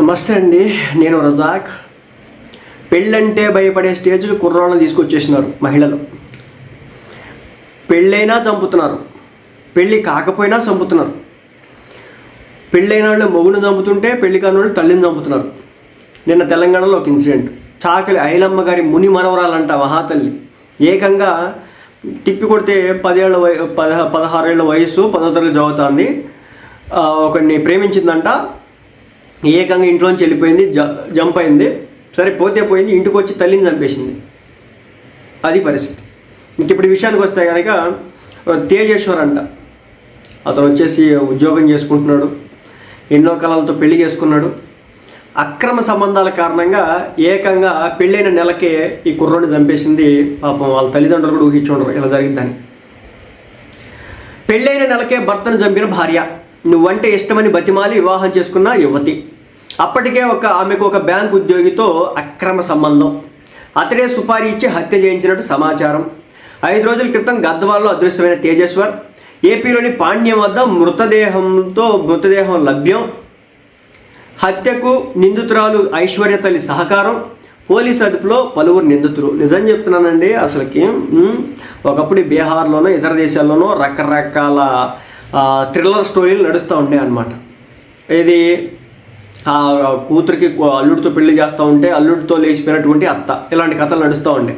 నమస్తే అండి నేను రజాక్. పెళ్ళంటే భయపడే స్టేజ్కి కుర్రాళ్ళని తీసుకొచ్చేసినారు మహిళలు. పెళ్ళైనా చంపుతున్నారు. పెళ్ళి కాకపోయినా చంపుతున్నారు. పెళ్ళైన వాళ్ళు మొగుడు చంపుతుంటే పెళ్ళి కాని వాళ్ళు తల్లిని చంపుతున్నారు. నిన్న తెలంగాణలో ఒక ఇన్సిడెంట్. చాకలి ఐలమ్మ గారి ముని మనవరాలంట మహాతల్లి. ఏకంగా తిప్పి కొడితే పదేళ్ళ వయ పదహ పదహారేళ్ళ వయసు పదో తరగతి చదువుతుంది. ఒకరిని ప్రేమించిందంట. ఏకంగా ఇంట్లోంచి వెళ్ళిపోయింది జంప్ అయింది. సరే పోతే పోయింది ఇంటికి వచ్చి తల్లిని చంపేసింది. అది పరిస్థితి. ఇంక ఇప్పుడు విషయానికి వస్తే కనుక తేజేశ్వర్ అంట. అతను వచ్చేసి ఉద్యోగం చేసుకుంటున్నాడు. ఎన్నో కళలతో పెళ్ళి చేసుకున్నాడు. అక్రమ సంబంధాల కారణంగా ఏకంగా పెళ్ళైన నెలకే ఈ కుర్రోడిని చంపేసింది. పాపం వాళ్ళ తల్లిదండ్రులు కూడా ఊహించుండరు ఇలా జరిగిందని పెళ్ళైన నెలకే భర్తను చంపిన భార్య. నువ్వంటే ఇష్టమని బతిమాలి వివాహం చేసుకున్న యువతి. అప్పటికే ఒక ఆమెకు ఒక బ్యాంక్ ఉద్యోగితో అక్రమ సంబంధం. అతడే సుపారీ ఇచ్చి హత్య చేయించినట్టు సమాచారం. ఐదు రోజుల క్రితం గద్వాల్లో అదృశ్యమైన తేజేశ్వర్ ఏపీలోని పాణ్యం వద్ద మృతదేహంతో మృతదేహం లభ్యం. హత్యకు నిందితురాలు ఐశ్వర్య తల్లి సహకారం పోలీస్ అదుపులో పలువురు నిందితులు. నిజం చెప్తున్నానండి అసలుకి ఒకప్పుడు బీహార్లోనో ఇతర దేశాల్లోనో రకరకాల థ్రిల్లర్ స్టోరీలు నడుస్తూ ఉండే అనమాట ఇది కూతురికి అల్లుడితో పెళ్ళి చేస్తూ ఉంటే అల్లుడితో లేచిపోయినటువంటి అత్త. ఇలాంటి కథలు నడుస్తూ ఉండే.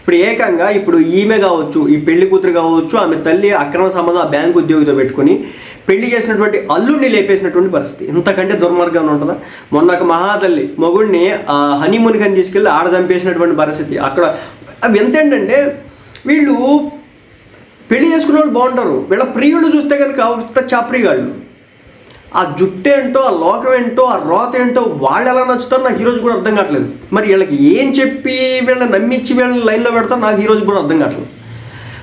ఇప్పుడు ఏకంగా ఇప్పుడు ఈమె కావచ్చు ఈ పెళ్ళి కూతురు కావచ్చు ఆమె తల్లి అక్రమ సంబంధం ఆ బ్యాంక్ ఉద్యోగితో పెట్టుకుని పెళ్ళి చేసినటువంటి అల్లుడిని లేపేసినటువంటి పరిస్థితి. ఇంతకంటే దుర్మార్గంగా ఉంటుందా? మొన్న ఒక మహాతల్లి మొగుడిని హనీమూన్కి అని తీసుకెళ్ళి ఆడ చంపేసినటువంటి పరిస్థితి. అక్కడ అవి ఎంత ఏంటంటే వీళ్ళు పెళ్ళి చేసుకునే వాళ్ళు బాగుంటారు. వీళ్ళ ప్రియులు చూస్తే కనుక ఉత్త చాప్రిగాళ్ళు. ఆ జుట్టు ఏంటో ఆ లోకం ఏంటో ఆ రోత ఏంటో వాళ్ళు ఎలా నచ్చుతారో నాకు ఈరోజు కూడా అర్థం కావట్లేదు. మరి వీళ్ళకి ఏం చెప్పి వీళ్ళని నమ్మించి వీళ్ళని లైన్లో పెడతారు నాకు ఈరోజు కూడా అర్థం కావట్లేదు.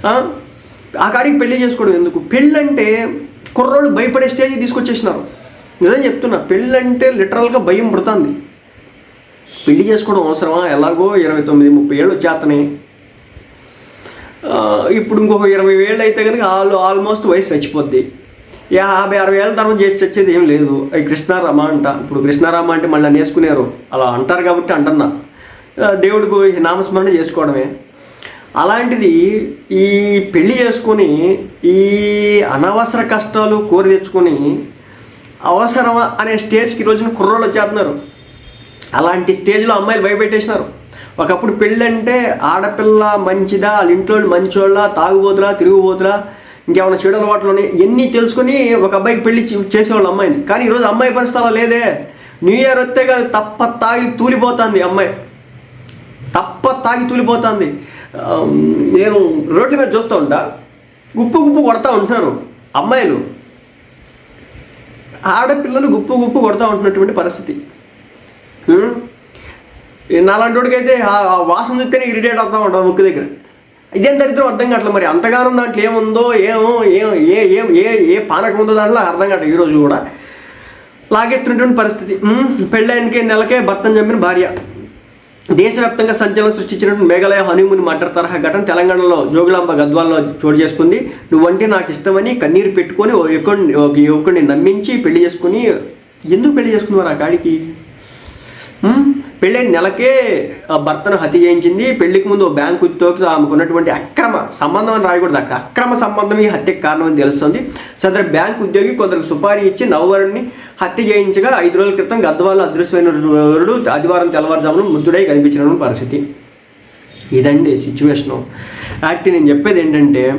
ఆ? కాడికి పెళ్ళి చేసుకోవడం ఎందుకు? పెళ్ళి అంటే కుర్రోళ్ళు భయపడే స్టేజ్కి తీసుకొచ్చేసినారు. నిజం చెప్తున్నా పెళ్ళి అంటే లిటరల్గా భయం పుడుతుంది. పెళ్ళి చేసుకోవడం అవసరమా? ఎలాగో ఇరవై తొమ్మిది ముప్పై ఏళ్ళు వచ్చేస్తున్నాయి ఇప్పుడు ఇంకొక ఇరవై ఏళ్ళు అయితే కనుక ఆల్ ఆల్మోస్ట్ వయసు చచ్చిపోద్ది. యాభై అరవై ఏళ్ళ తర్వాత చేసి చచ్చేది ఏం లేదు. అవి కృష్ణారామ అంట. ఇప్పుడు కృష్ణారామ అంటే మళ్ళీ నేసుకునేరు అలా అంటారు కాబట్టి అంటున్నా. దేవుడికి నామస్మరణ చేసుకోవడమే. అలాంటిది ఈ పెళ్ళి చేసుకొని ఈ అనవసర కష్టాలు కోరి తెచ్చుకొని అవసరమా అనే స్టేజ్కి ఈ రోజున కుర్రోళ్ళు వచ్చేస్తున్నారు. అలాంటి స్టేజ్లో అమ్మాయిలు భయపెట్టేసినారు. ఒకప్పుడు పెళ్ళంటే ఆడపిల్ల మంచిదా వాళ్ళ ఇంట్లో మంచోళ్ళ తాగుబోతులా తిరుగుబోతులా ఇంకేమైనా చెడు అలవాట్లు ఉన్నాయి? ఎన్ని తెలుసుకొని ఒక అబ్బాయికి పెళ్ళి చేసేవాళ్ళు అమ్మాయిని? కానీ ఈరోజు అమ్మాయి పరిస్థితి అలా లేదే. న్యూ ఇయర్ వస్తే కాదు తప్ప తాగి తూలిపోతుంది అమ్మాయి. తప్ప తాగి తూలిపోతుంది. నేను రోడ్ల మీద చూస్తూ ఉంటా. గుప్పు గుప్పు కొడతా ఉంటున్నారు అమ్మాయిలు. ఆడపిల్లలు గుప్పు గుప్పు కొడతా ఉంటున్నటువంటి పరిస్థితి. నాలాంటి వాడికైతే ఆ ఆ వాసన చూస్తేనే ఇరిటేట్ అవుతా ఉంటాం ముక్కు దగ్గర. ఇదేం దరిద్రం? అర్థం కావట్లేదు మరి. అంతగానం దాంట్లో ఏముందో ఏమో ఏం ఏ ఏం ఏ ఏ పానకం ఉందో దాంట్లో అర్థం కావట్లేదు ఈరోజు కూడా. లాగేస్తున్నటువంటి పరిస్థితి. పెళ్ళైనకే నెలకే భర్తను చంపిన భార్య. దేశవ్యాప్తంగా సంచలనం సృష్టించినటువంటి మేఘాలయ హనీమూన్ మర్డర్ తరహా ఘటన తెలంగాణలో జోగులాంబ గద్వాల్లో చోటు చేసుకుంది. నువ్వంటే నాకు ఇష్టమని కన్నీరు పెట్టుకొని ఓ ఒక యువకుడిని నమ్మించి పెళ్ళి చేసుకుని ఎందుకు పెళ్ళి చేసుకున్నారు ఆ కాడికి? పెళ్ళైన నెలకే ఆ భర్తను హత్య చేయించింది. పెళ్ళికి ముందు ఓ బ్యాంకు ఆమెకున్నటువంటి అక్రమ సంబంధం అని రాయకూడదు అక్కడ. అక్రమ సంబంధం ఈ హత్యకు కారణం అని తెలుస్తుంది. సదరు బ్యాంక్ ఉద్యోగి కొందరికి సుపారీ ఇచ్చి నవ్వరుని హత్య చేయించగా ఐదు రోజుల క్రితం గద్వాల అదృశ్యమైన వరుడు ఆదివారం తెల్లవారుజామున మృతుడై కనిపించిన పరిస్థితి. ఇదండి సిచ్యువేషను. యాక్ట్ నేను చెప్పేది ఏంటంటే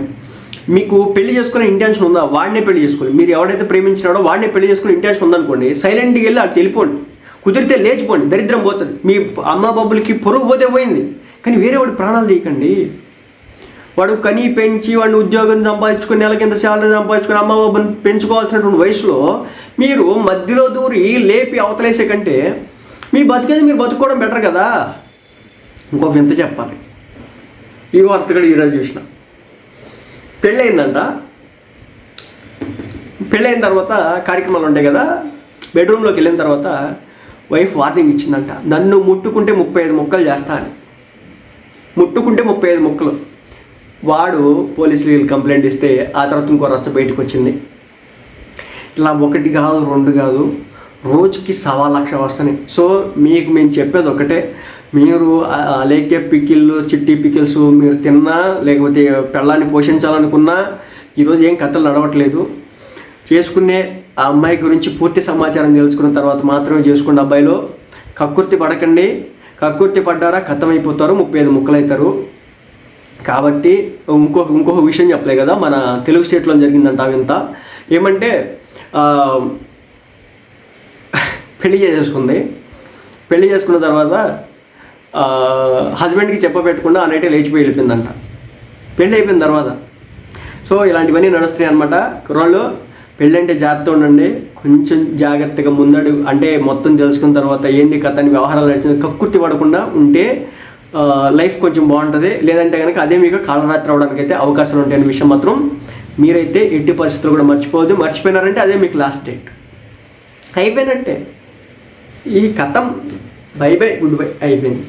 మీకు పెళ్ళి చేసుకునే ఇంటెన్షన్ ఉందా? వాడినే పెళ్ళి చేసుకోండి. మీరు ఎవడైతే ప్రేమించినాడో వాడినే పెళ్ళి చేసుకునే ఇంటెన్షన్ ఉందనుకోండి సైలెంట్గా వెళ్ళి అటు వెళ్ళిపోండి. కుదిరితే లేచిపోండి దరిద్రం పోతుంది. మీ అమ్మ బాబులకి పొరుగు పోతే పోయింది. కానీ వేరే వాడి ప్రాణాలు తీయకండి. వాడు కని పెంచి వాడిని ఉద్యోగం సంపాదించుకుని నెల కింద శాలరీ సంపాదించుకుని అమ్మ బాబుని పెంచుకోవాల్సినటువంటి వయసులో మీరు మధ్యలో దూరి లేపి అవతలేసే కంటే మీ బతికేది మీరు బతుకోవడం బెటర్ కదా? ఇంకొక వింత చెప్పాలి. ఈ వార్త కూడా ఈరోజు చూసిన. పెళ్ళయిందంట. పెళ్ళైన తర్వాత కార్యక్రమాలు ఉంటాయి కదా. బెడ్రూమ్లోకి వెళ్ళిన తర్వాత వైఫ్ వార్నింగ్ ఇచ్చిందంట. నన్ను ముట్టుకుంటే ముప్పై ఐదు ముక్కలు చేస్తా అని. ముట్టుకుంటే ముప్పై ఐదు ముక్కలు. వాడు పోలీసులు కంప్లైంట్ ఇస్తే ఆ తర్వాత ఇంకో రచ్చ బయటకు వచ్చింది. ఇలా ఒకటి కాదు రెండు కాదు రోజుకి సవా లక్ష వస్తున్నాయి. సో మీకు మేము చెప్పేది ఒకటే. మీరు ఆ, లేకే పికిళ్ళు చిట్టి పికిల్స్ మీరు తిన్నా లేకపోతే పెళ్ళాన్ని పోషించాలనుకున్నా ఈరోజు ఏం కథలు నడవట్లేదు. చేసుకునే ఆ అమ్మాయి గురించి పూర్తి సమాచారం తెలుసుకున్న తర్వాత మాత్రమే చేసుకోండి అబ్బాయిలో కక్కుర్తి పడకండి. కక్కుర్తి పడ్డారా అయిపోతారు ముప్పై ఐదు ముక్కలు అవుతారు కాబట్టి ఇంకొక ఇంకొక విషయం చెప్పలే కదా మన తెలుగు స్టేట్లో జరిగిందంట అవింత ఏమంటే పెళ్ళి చేసేసుకుంది. పెళ్ళి చేసుకున్న తర్వాత హస్బెండ్కి చెప్పబెట్టకుండా ఆ నైటే లేచిపోయి వెళ్ళిపోయిందంట. పెళ్ళి అయిపోయిన తర్వాత. సో ఇలాంటివన్నీ నడుస్తున్నాయి అనమాట కుర్రాళ్ళు పెళ్ళంటే జాగ్రత్త ఉండండి. కొంచెం జాగ్రత్తగా ముందడు అంటే మొత్తం తెలుసుకున్న తర్వాత ఏంది కథ అని వ్యవహారాలు నడిచిన కక్కుర్తి పడకుండా ఉంటే లైఫ్ కొంచెం బాగుంటుంది. లేదంటే కనుక అదే మీకు కాలరాత్రి అవడానికి అయితే అవకాశాలు ఉంటాయి అనే విషయం మాత్రం మీరైతే ఎట్టి పరిస్థితులు కూడా మర్చిపోవద్దు. మర్చిపోయినారంటే అదే మీకు లాస్ట్ డేట్ అయిపోయినట్టే ఈ కథం బై బై గుడ్ బై అయిపోయింది.